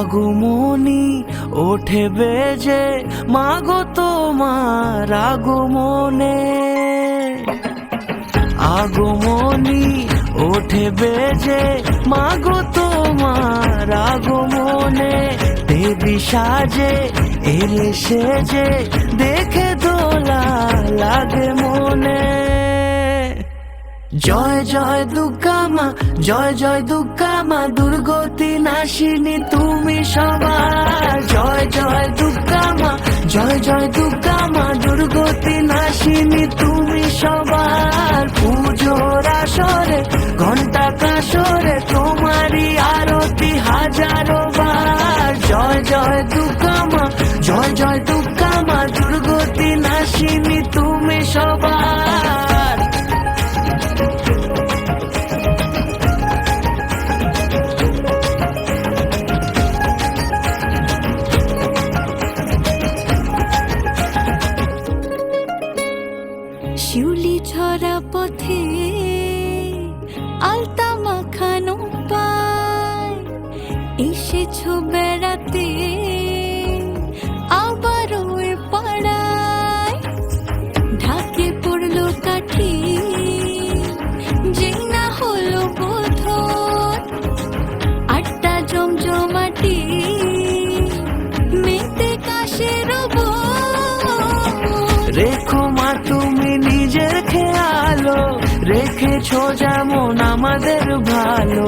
আগমনি ওঠে বেজে মাগো তোমার আগমনে। আগমনি ওঠে বেজে মাগো তোমার আগমনে। দেবী সাজে, এলে সেজে, দেখে দোলা লাগে মনে। জয় জয় দুর্গা মা, জয় জয় দুর্গা মা, দুর্গতি নাশিনী তুমি সবার। জয় জয় দুর্গা মা, জয় জয় দুর্গা মা, দুর্গতি নাশিনী তুমি সবার। পুজোর আসরে ঘণ্টা কাসরে তোমারই আরতি হাজারো বার। জয় জয় দুর্গা মা, জয় জয় দুর্গা মা, দুর্গতি নাশিনী তুমি শিউলি ছড়া পথে আলতা মাখানো পায় এসেছ বেড়াতে রেখেছো যেমন আমাদের ভালো।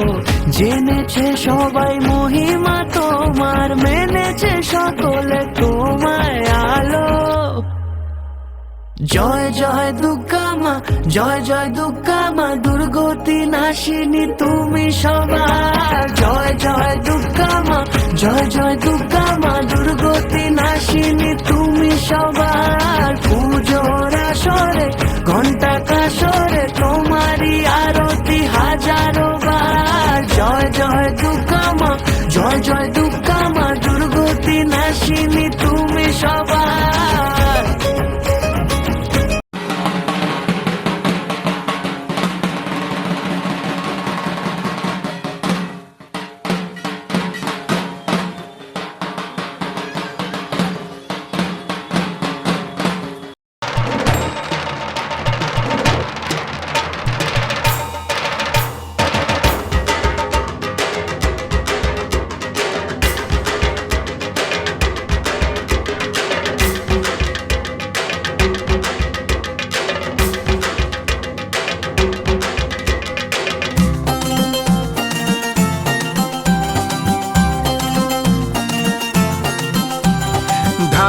জেনেছে সবাই মহিমা তোমার, মেনেছে সকলে তোমায় আলো। জয় জয় দুর্গা জয় জয় দুর্গা দুর্গতি নাশিনী তুমি সবার। জয় জয় দুর্গা জয় জয় দুর্গা দুর্গতি নাশিনী তুমি দুর্গা মা জয় জয় দুর্গা মা দুর্গতি নাশিনী তুমি সবার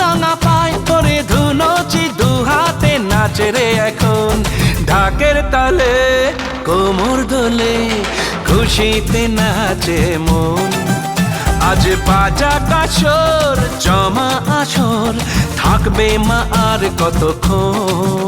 রাঙা পায়। দু হাতে এখন। তালে, কোমর দোলে, খুশিতে নাচে মন। আজ বাজা কাশর জমা আসর, থাকবে মা আর কতক্ষণ?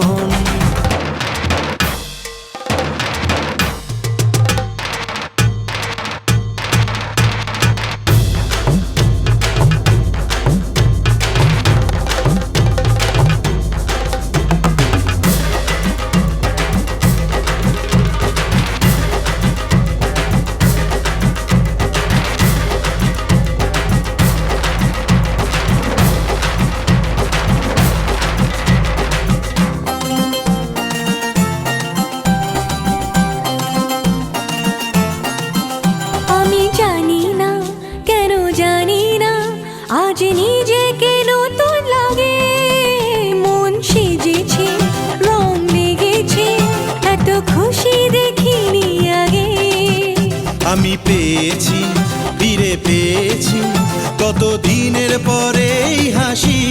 পেয়েছি, ফিরে পেয়েছি। কত দিনের পরেই হাসি,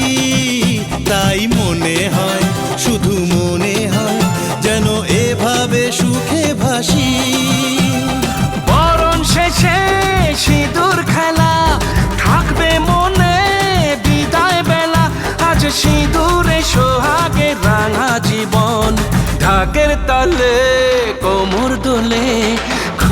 তাই মনে হয়, শুধু মনে হয়, যেন এভাবে সুখে ভাসি।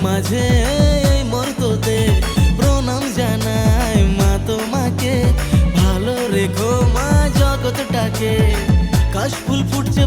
মাঝে মর্ততে প্রণাম জানাই মা তোমাকে। ভালো রেখো মা জগৎটাকে। কাশ ফুল ফুটছে